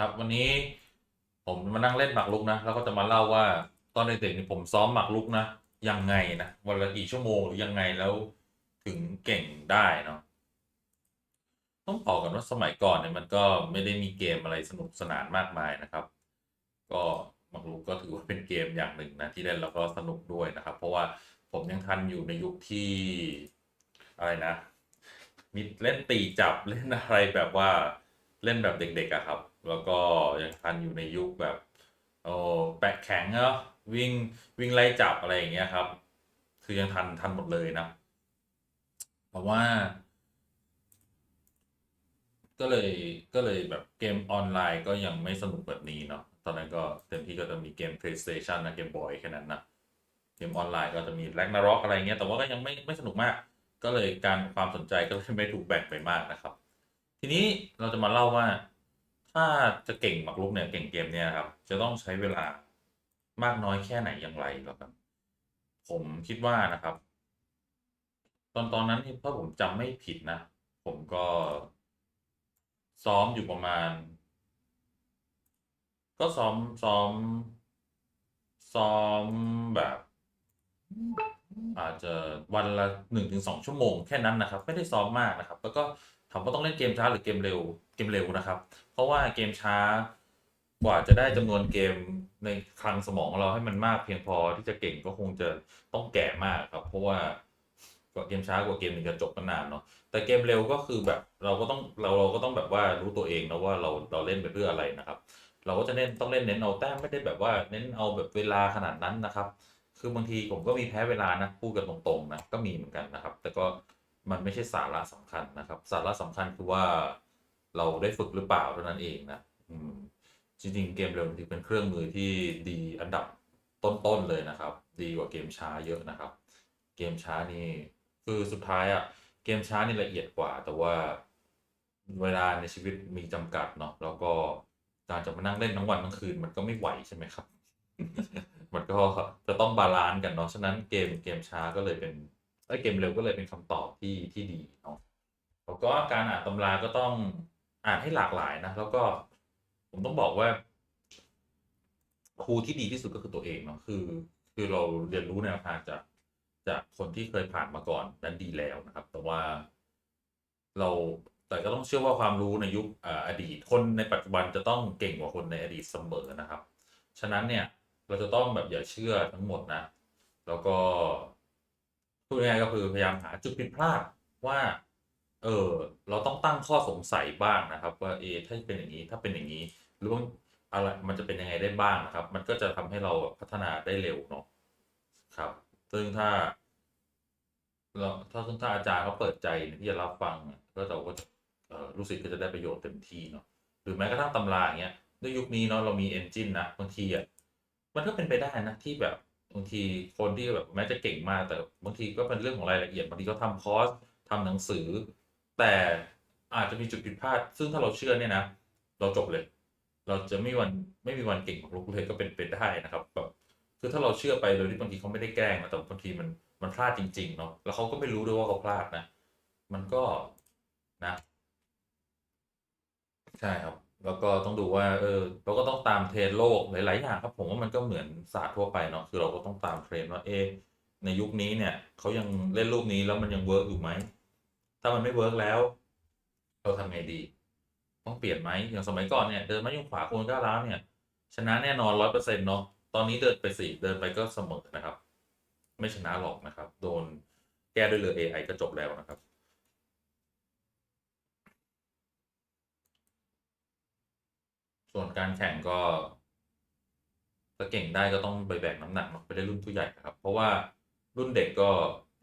ครับวันนี้ผมมานั่งเล่นหมากรุกนะแล้วก็จะมาเล่าว่าตอนเด็กๆนี่ผมซ้อมหมากรุกนะยังไงนะวันละกี่ชั่วโมงหรือยังไงแล้วถึงเก่งได้เนาะต้องบอกกันว่าสมัยก่อนเนี่ยมันก็ไม่ได้มีเกมอะไรสนุกสนานมากมายนะครับ ก็หมากรุกก็ถือว่าเป็นเกมอย่างหนึ่งนะที่เล่นแล้วก็สนุกด้วยนะครับ เพราะว่าผมยังทันอยู่ในยุคที่อะไรนะมีเล่นตีจับเล่นอะไรแบบว่า เล่นแบบเด็กๆอะครับ แล้วก็ยังทันอยู่ในยุคแบบโอ้แปะแข็งเนาะวิ่งวิ่งไล่จับอะไรอย่างเงี้ยครับ คือยังทันทันหมดเลยนะเพราะว่า ก็เลยก็เลยแบบเกมออนไลน์ก็ยังไม่สนุกแบบนี้เนาะตอนนั้นก็เต็มที่ก็จะมีเกม PlayStation นะเกมบอยแค่นั้นนะเกมออนไลน์ก็จะมีแ a กนารอกอะไรเงี้ยแต่ว่าก็ยังไม่ไม่สนุกมาก ก็เลยการความสนใจก็เลยไม่ถูกแบ่งไปมากนะครับ ทีนี้เราจะมาเล่าว่า ถ้าจะเก่งหมากรุกเนี่ยเก่งเกมเนี่ยครับ จะต้องใช้เวลามากน้อยแค่ไหนอย่างไรหรอครับ ผมคิดว่านะครับ ตอนตอนนั้นที่ถ้าผมจำไม่ผิดนะ ผมก็ ซ้อมอยู่ประมาณ ก็ซ้อมซ้อม ซ้อมแบบ อาจจะวันละหนึ่งถึงสองชั่วโมงแค่นั้นนะครับ ไม่ได้ซ้อมมากนะครับ แล้วก็ ถามว่าต้องเล่นเกมช้าหรือเกมเร็วเกมเร็วนะครับ เพราะว่าเกมช้ากว่าจะได้จำนวนเกมในคลังสมองเราให้มันมากเพียงพอที่จะเก่งก็คงจะต้องแก่มากครับ เพราะว่ากว่าเกมช้ากว่าเกมหนึ่งจะจบก็นานเนาะแต่เกมเร็วก็คือแบบเราก็ต้องเราเราก็ต้องแบบว่ารู้ตัวเองนะว่าเราเราเล่นไปเพื่ออะไรนะครับ เราก็จะเน้นต้องเล่นเน้นเอาแต้มไม่ได้แบบว่าเน้นเอาแบบเวลาขนาดนั้นนะครับ คือบางทีผมก็มีแพ้เวลานะพูดกันตรงๆนะก็มีเหมือนกันนะครับ แต่ก็ มันไม่ใช่สาระสำคัญนะครับ สาระสำคัญคือว่าเราได้ฝึกหรือเปล่าเท่านั้นเองนะอืมจริงๆ เกมเร็วถือเป็นเครื่องมือที่ดีอันดับต้นๆเลยนะครับ ดีกว่าเกมช้าเยอะนะครับ เกมช้านี่คือสุดท้ายอะเกมช้านี่ละเอียดกว่า แต่ว่าเวลาในชีวิตมีจำกัดเนาะแล้วก็การจะมานั่งเล่นทั้งวันทั้งคืนมันก็ไม่ไหวใช่ไหมครับ มันก็จะต้องบาลานซ์กันเนาะฉะนั้นเกมเกมช้าก็เลยเป็น ไอ้ยเกมเร็วก็เลยเป็นคำตอบที่ที่ดีเนาะแล้วก็การอ่านตำราก็ต้องอ่านให้หลากหลายนะ แล้วก็ผมต้องบอกว่าครูที่ดีที่สุดก็คือตัวเองเนาะคือ คือเราเรียนรู้แนวทางจากจากคนที่เคยผ่านมาก่อนนั้นดีแล้วนะครับ แต่ว่าเราแต่ก็ต้องเชื่อว่าความรู้ในยุคออดีตคนในปัจจุบันจะต้องเก่งกว่าคนในอดีตเสมอนะครับ ฉะนั้นเนี่ยเราจะต้องแบบอย่าเชื่อทั้งหมดนะ แล้วก็ ดง่ายก็คือพยายามหาจุดผิดพลาดว่า เออเราต้องตั้งข้อสงสัยบ้างนะครับ ว่าเอถ้าเป็นอย่างนี้ถ้าเป็นอย่างนี้หรือว่าอะไรมันจะเป็นยังไงได้บ้างนะครับ มันก็จะทำให้เราพัฒนาได้เร็วเนาะครับ ซึ่งถ้าเราถ้าซึ่งถ้าอาจารย์เขาเปิดใจที่จะรับฟังก็เราก็จะเอ่อลูกศิษย์ก็จะได้ประโยชน์เต็มที่เนาะหรือแม้กระทั่งตำราอย่างเงี้ยด้วยยุคนี้เนาะเรามีเอนจินนะบางทีอะมันก็เป็นไปได้นะที่แบบ บางทีคนที่แบบแม้จะเก่งมากแต่บางทีก็เป็นเรื่องของรายละเอียดบางทีก็ทำคอร์สทำหนังสือ แต่อาจจะมีจุดผิดพลาด ซึ่งถ้าเราเชื่อเนี่ยนะ เราจบเลย เราจะไม่วันไม่มีวันเก่งของลูกเลยก็เป็นไปได้นะครับแบบคือถ้าเราเชื่อไปโดยที่บางทีเขาไม่ได้แกล้งนะแต่บางทีมันมันพลาดจริงๆเนาะแล้วเขาก็ไม่รู้ด้วยว่าเขาพลาดนะ มันก็นะ ใช่ครับ แล้วก็ต้องดูว่าเออเราก็ต้องตามเทรนโลกหลายๆอย่างครับผมว่ามันก็เหมือนศาสตร์ทั่วไปเนาะคือเราก็ต้องตามเทรนว่าเอในยุคนี้เนี่ยเขายังเล่นรูปนี้แล้วมันยังเวิร์กอยู่ไหมถ้ามันไม่เวิร์กแล้วเราทำไงดี ต้องเปลี่ยนไหมอย่างสมัยก่อนเนี่ยเดินมายุ่งขวาโคนก้าวร้าวเนี่ย ชนะแน่นอนร้อยเปอร์เซ็นต์เนาะตอนนี้เดินไปสี่เดินไปก็เสมอนะครับ ไม่ชนะหรอกนะครับ โดนแก้ด้วยเรือ AI ก็จบแล้วนะครับ ส่วนการแข่งก็ถ้าเก่งได้ก็ต้องไปแบกน้ำหนักเนอะไปได้รุ่นผู้ใหญ่นะครับ เพราะว่ารุ่นเด็กก็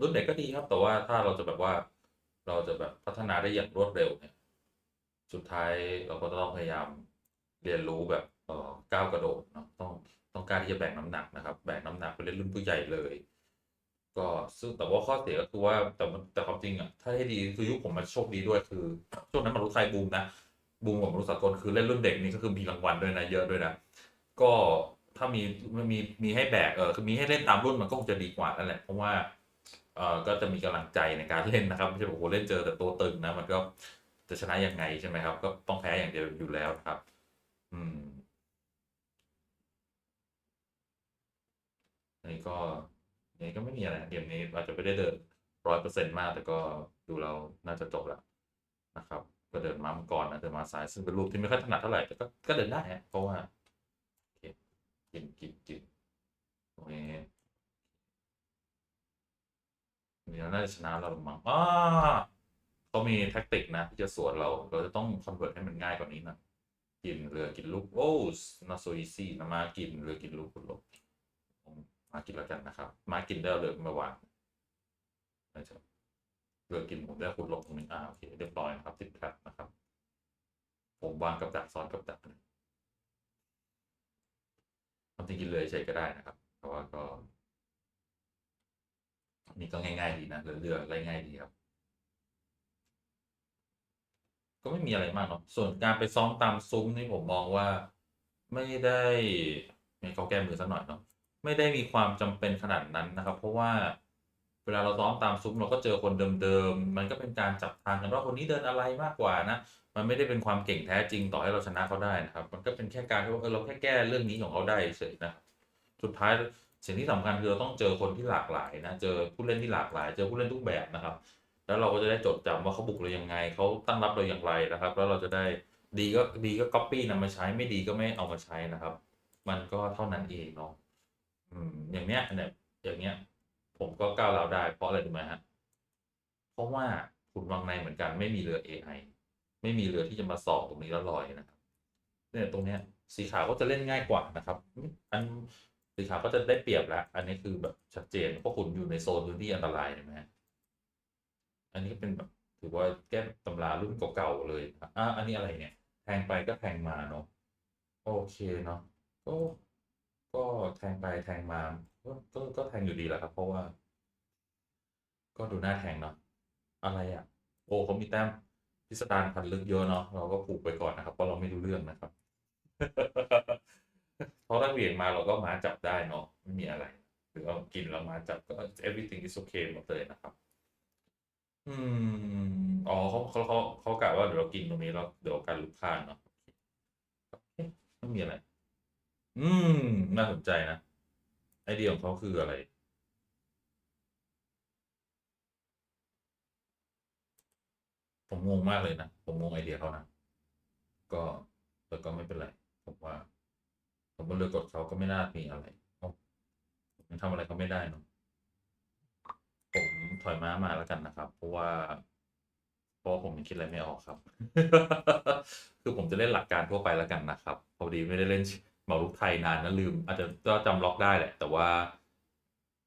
รุ่นเด็กก็ดีครับ แต่ว่าถ้าเราจะแบบว่าเราจะแบบพัฒนาได้อย่างรวดเร็วเนี่ย สุดท้ายเราก็ต้องพยายามเรียนรู้แบบเออก้าวกระโดดเนาะต้องต้องการที่จะแบกน้ำหนักนะครับ แบกน้ำหนักไปเล่นรุ่นผู้ใหญ่เลย ก็ซึ่งแต่ว่าข้อเสียก็คือว่าแต่แต่ความจริงอะถ้าให้ดีคือยุคผมมันโชคดีด้วยคือช่วงนั้นมารุไทยบูมนะ บูมกับมารุสากลคือเล่นรุ่นเด็กนี่ก็คือมีรางวัลด้วยนะเยอะด้วยนะก็ถ้ามีมันมีมีให้แบกเออคือมีให้เล่นตามรุ่นมันก็คงจะดีกว่านั่นแหละเพราะว่าเออก็จะมีกำลังใจในการเล่นนะครับไม่ใช่บอกโอ้เล่นเจอแต่ตัวตึงนะมันก็จะชนะยังไงใช่ไหมครับ ก็ต้องแพ้อย่างเดียวอยู่แล้วครับ อืมนนี้ก็นนี้ก็ไม่มีอะไรเกมนี้อาจจะไม่ได้เดินร้อยเปอร์เซ็นต์มากแต่ก็ดูเราน่าจะจบแล้วนะครับ ก็เดินม้ามังกรนะเดินมาซ้ายซึ่งเป็นรูปที่ไม่ค่อยถนัดเท่าไหร่แต่ก็ก็เดินได้ฮะเพราะว่าโอเคกินกินกินตรงนี้นี่เราน่าจะชนะเราหรือมั้งอ้าเขามีแท็กติกนะที่จะสวนเรา เราจะต้องคอนเวิร์ตให้มันง่ายกว่านี้นะกินเรือกินลูกโอ้ not so easy นะมากินเรือกินลูกคุณลบมากินแล้วกันนะครับ มากินได้เอาเรือมาวางนะครับ เรือกินผมได้คุณลบตรงนี้อ่าโอเคเรียบร้อยนะครับติดแท็บนะครับ ผมวางกับดักซ้อนกับดักนะความจริงกินเลยใช้ก็ได้นะครับ เพราะว่าก็ นี่ก็ง่ายๆดีนะเรือเรืออะไรง่ายดีครับ ก็ไม่มีอะไรมากเนาะส่วนการไปซ้อมตามซุ้มนี่ผมมองว่าไม่ได้เขาแก้มือสักหน่อยเนาะไม่ได้มีความจำเป็นขนาดนั้นนะครับ เพราะว่า เวลาเราซ้อมตามซุ้มเราก็เจอคนเดิมๆ มันก็เป็นการจับทางกันว่าคนนี้เดินอะไรมากกว่านะ มันไม่ได้เป็นความเก่งแท้จริงต่อให้เราชนะเขาได้นะครับ มันก็เป็นแค่การที่ว่าเออเราแค่แก้เรื่องนี้ของเขาได้เฉยนะ สุดท้ายสิ่งที่สำคัญคือเราต้องเจอคนที่หลากหลายนะ เจอผู้เล่นที่หลากหลาย เจอผู้เล่นทุกแบบนะครับ แล้วเราก็จะได้จดจำว่าเขาบุกเรายังไง เขาตั้งรับเราอย่างไรนะครับ แล้วเราจะได้ดีก็ดีก็ก๊อปปี้นำมาใช้ไม่ดีก็ไม่เอามาใช้นะครับ มันก็เท่านั้นเองเนาะ อืม อย่างเนี้ยเนี่ยอย่างเนี้ย ผมก็ก้าวเราได้ เพราะอะไรรู้ไหมฮะ เพราะว่าคุณวางในเหมือนกันไม่มีเรือ AI ไม่มีเรือที่จะมาสอบตรงนี้แล้วลอยนะครับเนี่ยตรงเนี้ยสีขาวก็จะเล่นง่ายกว่านะครับ อันสีขาวก็จะได้เปรียบแล้วอันนี้คือแบบชัดเจนเพราะคุณอยู่ในโซนพื้นที่อันตรายใช่ไหมอันนี้ก็เป็นแบบถือว่าแก้ตำรารุ่นเก่าๆเลยครับอะอันนี้อะไรเนี่ย แทงไปก็แทงมาเนาะโอเคเนาะก็ก็แทงไปแทงมา ก็ก็แทงอยู่ดีแหละครับ เพราะว่า ก็ดูน่าแทงเนาะอะไรอะ โอ้เขามีแต้มพิสดารพันลึกเยอะเนาะเราก็ผูกไปก่อนนะครับเพราะเราไม่รู้เรื่องนะครับเพราะถ้าเหวี่ยงมาเราก็มาจับได้เนาะไม่มีอะไรหรือเอากินแล้วมาจับก็ everything is okay หมดเลยนะครับ อืมอ๋อเขาเขาเขาเขากะว่าเดี๋ยวเรากินตรงนี้แล้วเดี๋ยวการลุกคลานเนาะเอ๊ะไม่มีอะไร อืม น่าสนใจนะ ไอเดียของเขาคืออะไร ผมงงมากเลยนะ ผมงงไอเดียเขานะ ก็แต่ก็ไม่เป็นไร ผมว่า ผมว่าเรือกดเขาก็ไม่น่ามีอะไรเอ้าผมยังทำอะไรเขาไม่ได้เนอะผมถอยม้ามาแล้วกันนะครับ เพราะว่าเพราะผมยังคิดอะไรไม่ออกครับ คือผมจะเล่นหลักการทั่วไปแล้วกันนะครับ พอดีไม่ได้เล่น เหมาลุกไทยนานนะลืม อาจจะก็จำล็อกได้แหละ แต่ว่า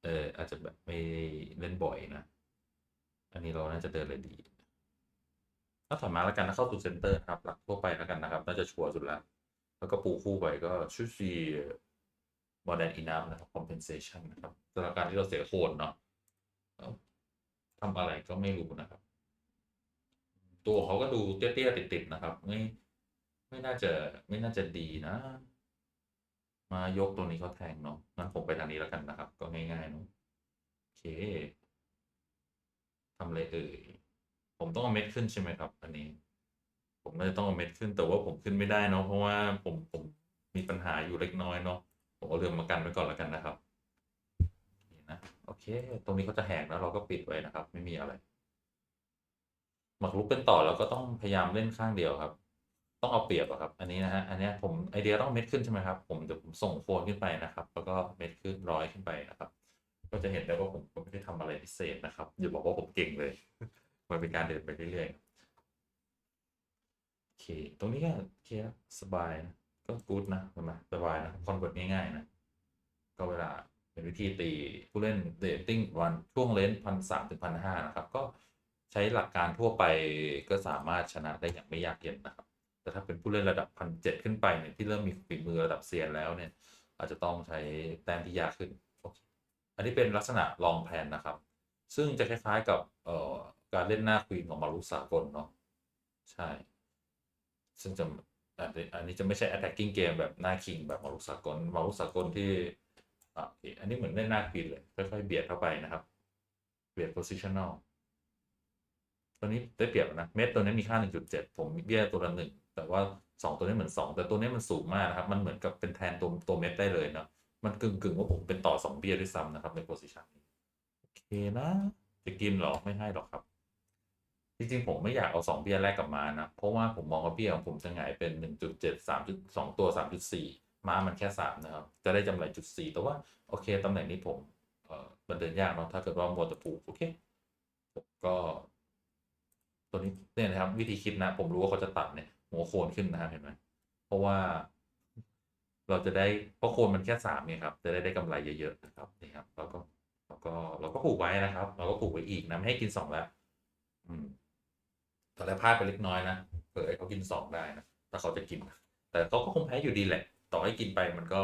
เอออาจจะแบบไม่เล่นบ่อยนะ อันนี้เราน่าจะเดินเลยดีถ้าถอยมาแล้วกันนะเข้าสู่เซนเตอร์ครับ หลักทั่วไปแล้วกันนะครับ น่าจะชัวร์สุดแล้ว แล้วก็ปูคู่ไปก็ชุดซี more than enough นะครับ compensation นะครับสำหรับการที่เราเสียโคนเนาะทำอะไรก็ไม่รู้นะครับ ตัวเขาก็ดูเตี้ยๆติดๆนะครับ ไม่ไม่น่าจะไม่น่าจะดีนะ มายกตัวนี้เขาแทงเนาะงั้นผมไปทางนี้แล้วกันนะครับ ก็ง่ายๆเนาะโอเคทำอะไรเอ่ยผมต้องเอาเม็ดขึ้นใช่ไหมครับ อันนี้ ผมน่าจะต้องเอาเม็ดขึ้นแต่ว่าผมขึ้นไม่ได้เนาะเพราะว่าผมผมมีปัญหาอยู่เล็กน้อยเนาะผมเอาเรือมากันไว้ก่อนแล้วกันนะครับนี่นะโอเค ตรงนี้ก็จะแหกแล้วเราก็ปิดไว้นะครับ ไม่มีอะไรหมักลุกเป็นต่อแล้วก็ต้องพยายามเล่นข้างเดียวครับ ต้องเอาเปรียบอะครับ อันนี้นะฮะ อันเนี้ยผมไอเดียต้องเม็ดขึ้นใช่ไหมครับ ผมเดี๋ยวผมส่งโฟนขึ้นไปนะครับ แล้วก็เม็ดขึ้นร้อยขึ้นไปนะครับ ก็จะเห็นได้ว่าผมก็ไม่ได้ทำอะไรพิเศษนะครับอย่าบอกว่าผมเก่งเลย มันเป็นการเดินไปเรื่อยๆ โอเค ตรงนี้ก็โอเคนะสบายนะ ก็กู๊ดนะใช่ไหมสบายนะคอนเวิร์ตง่ายๆนะ ก็เวลาเป็นวิธีตีผู้เล่นเดตติ้งวันช่วงเลนพันสามถึงพันห้านะครับ ก็ใช้หลักการทั่วไปก็สามารถชนะได้อย่างไม่ยากเย็นนะครับ แต่ถ้าเป็นผู้เล่นระดับพันเจ็ดขึ้นไปเนี่ยที่เริ่มมีฝีมือระดับเซียนแล้วเนี่ย อาจจะต้องใช้แต้มที่ยากขึ้น อันนี้เป็นลักษณะลองแพนนะครับ ซึ่งจะคล้ายๆกับการเล่นหน้าควีนของมารุสากลเนาะใช่ ซึ่งจะอันนี้จะไม่ใช่ attacking เกมแบบหน้าคิงแบบมารุสากลมารุสากลที่อันนี้เหมือนเล่นหน้าควีนเลย ค่อยๆเบียดเข้าไปนะครับ เบียด positional ตัวนี้ได้เปรียบนะ เม็ดตัวนี้มีค่า 1.7 ผมเบี้ยตัวละหนึ่ง แต่ว่าสองตัวนี้เหมือนสองแต่ตัวนี้มันสูงมากนะครับ มันเหมือนกับเป็นแทนตัวตัวเม็ดได้เลยเนาะมันกึ่งกึ่งว่าผมเป็นต่อสองเบี้ยด้วยซ้ำนะครับในโพสิชันนี้โอเคนะ จะกินหรอไม่ให้หรอกครับ จริงๆ ผมไม่อยากเอาสองเบี้ยแรกกลับมานะ เพราะว่าผมมองว่าเบี้ยของผมจะหงายเป็นหนึ่งจุดเจ็ดสามจุดสองตัวสามจุดสี่ม้ามันแค่สามนะครับ จะได้จำไรจุดสี่แต่ว่าโอเคตำแหน่งนี้ผมเออมันเดินยากเนาะถ้าเกิดว่ามัวแต่ผูกโอเคก็ตัวนี้เนี่ยนะครับ วิธีคิดนะ ผมรู้ว่าเขาจะตัดเนี่ย หัวโคนขึ้นนะครับเห็นไหมเพราะว่าเราจะได้เพราะโคนมันแค่สามเนี่ยครับ จะได้ได้กำไรเยอะๆนะครับนี่ครับเราก็เราก็เราก็ผูกไว้นะครับ เราก็ผูกไว้อีกนะไม่ให้กินสองแล้ว อืมตอนแรกพลาดไปเล็กน้อยนะเผื่อเขากินสองได้นะถ้าเขาจะกิน แต่เขาก็คงแพ้อยู่ดีแหละ ต่อให้กินไปมันก็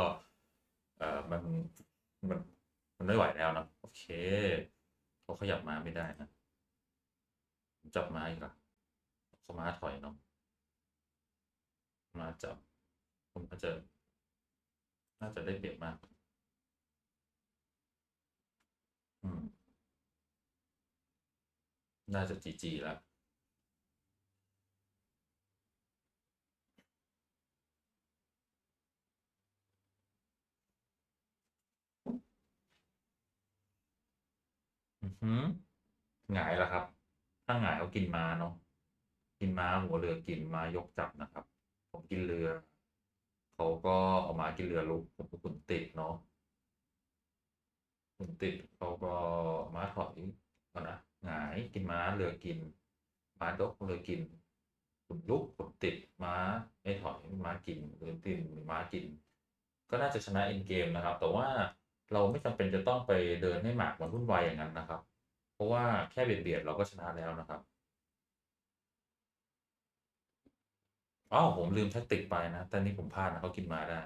เอ่อมันมันมันไม่ไหวแล้วนะโอเคเขาขยับมาไม่ได้นะจับมาอีกละเขามาถอยเนาะ มาจับ ผมอาจจะ น่าจะได้เปรียบมาก อืม น่าจะจีจีแล้วอือหือหงายแล้วครับ ถ้าหงายเขากินมาเนาะกินมาหัวเรือกินมายกจับนะครับ ผมกินเรือ เขาก็เอาม้ากินเรือลุกผมก็ขุนติดเนาะขุนติดเขาก็ม้าถอยก่อนนะหงายกินม้าเรือกิน ม้ายกเรือกินขุนลุกขุนติดม้าไม่ถอยม้ากินเรือติดม้ากิน ก็น่าจะชนะเอ็นเกมนะครับ แต่ว่าเราไม่จำเป็นจะต้องไปเดินให้หมากมันวุ่นวายอย่างนั้นนะครับ เพราะว่าแค่เบียดเบียดเราก็ชนะแล้วนะครับ อ้าวผมลืมแท็กติกไปนะ แต่นี่ผมพลาดนะเขากินมาได้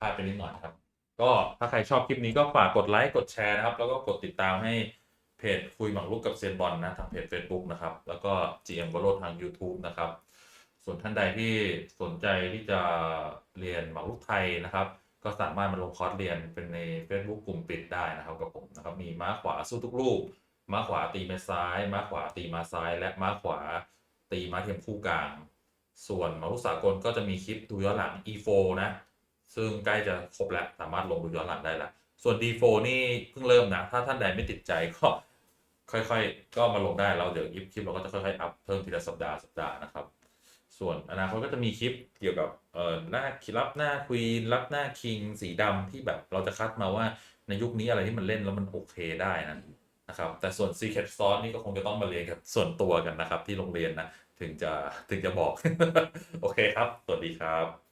พลาดไปนิดหน่อยครับ ก็ถ้าใครชอบคลิปนี้ก็ฝากกดไลค์กดแชร์นะครับ แล้วก็กดติดตามให้เพจคุยหมากรุกกับเซียนบอลนะ ทางเพจ Facebook นะครับ แล้วก็ GM w o l o ทาง YouTube นะครับ ส่วนท่านใดที่สนใจที่จะเรียนหมากรุกไทยนะครับ ก็สามารถมาลงคอร์สเรียนเป็นใน Facebook กลุ่มปิดได้นะครับกับผมนะครับ มีม้าขวาสู้ทุกลูกม้าขวาตีมาซ้ายม้าขวาตีมาซ้าย และม้าขวาตีม้าเทียมคู่กลาง ส่วนมารุสากลก็จะมีคลิปดูย้อนหลัง E4 นะ ซึ่งใกล้จะครบแล้ว สามารถลงดูย้อนหลังได้แล้วส่วน D4 นี่เพิ่งเริ่มนะ ถ้าท่านใดไม่ติดใจก็ค่อยๆ ก็มาลงได้แล้วเดี๋ยวคลิปเราก็จะค่อยๆ อัพเพิ่มทีละสัปดาห์สัปดาห์นะครับ ส่วนอนาคตก็จะมีคลิปเกี่ยวกับเอ่อหน้ารับหน้าควีนรับหน้าคิงสีดำที่แบบเราจะคัดมาว่าในยุคนี้อะไรที่มันเล่นแล้วมันโอเคได้นะนะครับแต่ส่วน Secret Sauce นี่ก็คงจะต้องมาเรียนกับส่วนตัวกันนะครับที่โรงเรียนนะ ถึงจะถึงจะบอก โอเคครับ สวัสดีครับ